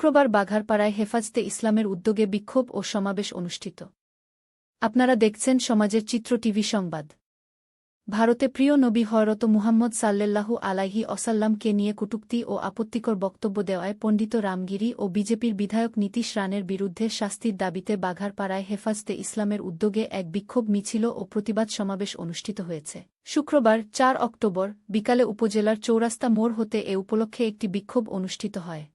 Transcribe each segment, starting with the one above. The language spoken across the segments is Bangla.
শুক্রবার বাঘারপাড়ায় হেফাজতে ইসলামের উদ্যোগে বিক্ষোভ ও সমাবেশ অনুষ্ঠিত। আপনারা দেখছেন সমাজের চিত্র টিভি সংবাদ। ভারতে প্রিয় নবী হরত মুহাম্মদ সাল্লেল্লাহু আলাইহি অসাল্লামকে নিয়ে কটুক্তি ও আপত্তিকর বক্তব্য দেওয়ায় পণ্ডিত রামগিরি ও বিজেপির বিধায়ক নীতিশ রানের বিরুদ্ধে শাস্তির দাবিতে বাঘারপাড়ায় হেফাজতে ইসলামের উদ্যোগে এক বিক্ষোভ মিছিল ও প্রতিবাদ সমাবেশ অনুষ্ঠিত হয়েছে। শুক্রবার, চার অক্টোবর, বিকালে উপজেলার চৌরাস্তা মোড় হতে এ উপলক্ষে একটি বিক্ষোভ অনুষ্ঠিত হয়।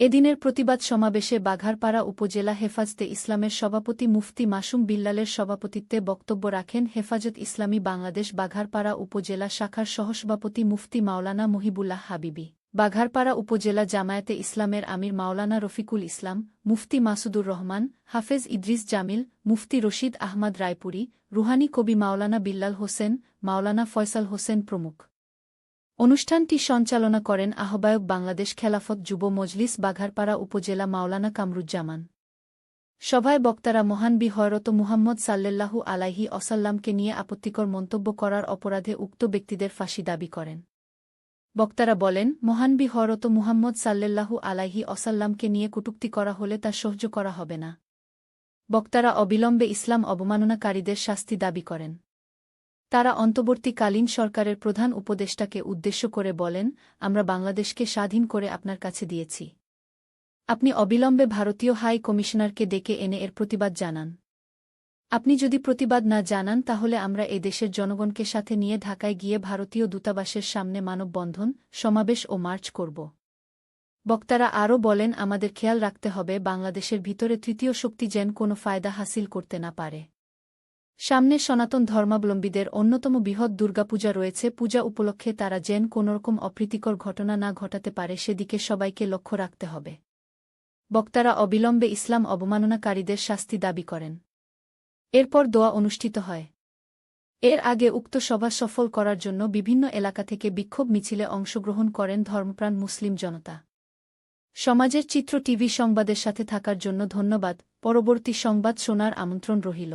এদিনের প্রতিবাদ সমাবেশে বাঘারপাড়া উপজেলা হেফাজতে ইসলামের সভাপতি মুফতি মাসুম বিল্লালের সভাপতিত্বে বক্তব্য রাখেন হেফাজত ইসলামী বাংলাদেশ বাঘারপাড়া উপজেলা শাখার সহসভাপতি মুফতি মাওলানা মহিবুল্লাহ হাবিবি, বাঘারপাড়া উপজেলা জামায়াতে ইসলামের আমির মাওলানা রফিকুল ইসলাম, মুফতি মাসুদুর রহমান, হাফেজ ইদ্রিস জামিল, মুফতি রশিদ আহমদ রায়পুরি, রুহানি কবি মাওলানা বিল্লাল হোসেন, মাওলানা ফয়সাল হোসেন প্রমুখ। অনুষ্ঠানটি সঞ্চালনা করেন আহ্বায়ক বাংলাদেশ খেলাফত যুব মজলিস বাঘারপাড়া উপজেলা মাওলানা কামরুজ্জামান। সভায় বক্তারা মহানবী হয়রত মুহাম্মদ সাল্লেল্লাহু আলাইহি অসাল্লামকে নিয়ে আপত্তিকর মন্তব্য করার অপরাধে উক্ত ব্যক্তিদের ফাঁসি দাবি করেন। বক্তারা বলেন মহানবী হরত মুহাম্মদ সাল্লেল্লাহু আলাইহি অসাল্লামকে নিয়ে কটুক্তি করা হলে তা সহ্য করা হবে না। বক্তারা অবিলম্বে ইসলাম অবমাননাকারীদের শাস্তি দাবি করেন। তারা অন্তর্বর্তীকালীন সরকারের প্রধান উপদেষ্টাকে উদ্দেশ্য করে বলেন, আমরা বাংলাদেশকে স্বাধীন করে আপনার কাছে দিয়েছি। আপনি অবিলম্বে ভারতীয় হাই কমিশনারকে ডেকে এনে এর প্রতিবাদ জানান। আপনি যদি প্রতিবাদ না জানান, তাহলে আমরা এ দেশের জনগণকে সাথে নিয়ে ঢাকায় গিয়ে ভারতীয় দূতাবাসের সামনে মানববন্ধন, সমাবেশ ও মার্চ করব। বক্তারা আরও বলেন, আমাদের খেয়াল রাখতে হবে, বাংলাদেশের ভিতরে তৃতীয় শক্তি যেন কোনো ফায়দা হাসিল করতে না পারে। সামনে সনাতন ধর্মাবলম্বীদের অন্যতম বৃহৎ দুর্গাপূজা রয়েছে। পূজা উপলক্ষে তারা যেন কোনোরকম অপ্রীতিকর ঘটনা না ঘটাতে পারে, সেদিকে সবাইকে লক্ষ্য রাখতে হবে। বক্তারা অবিলম্বে ইসলাম অবমাননাকারীদের শাস্তি দাবি করেন। এরপর দোয়া অনুষ্ঠিত হয়। এর আগে উক্ত সভা সফল করার জন্য বিভিন্ন এলাকা থেকে বিক্ষোভ মিছিলে অংশগ্রহণ করেন ধর্মপ্রাণ মুসলিম জনতা। সমাজের চিত্র টিভি সংবাদের সাথে থাকার জন্য ধন্যবাদ। পরবর্তী সংবাদ শোনার আমন্ত্রণ রহিল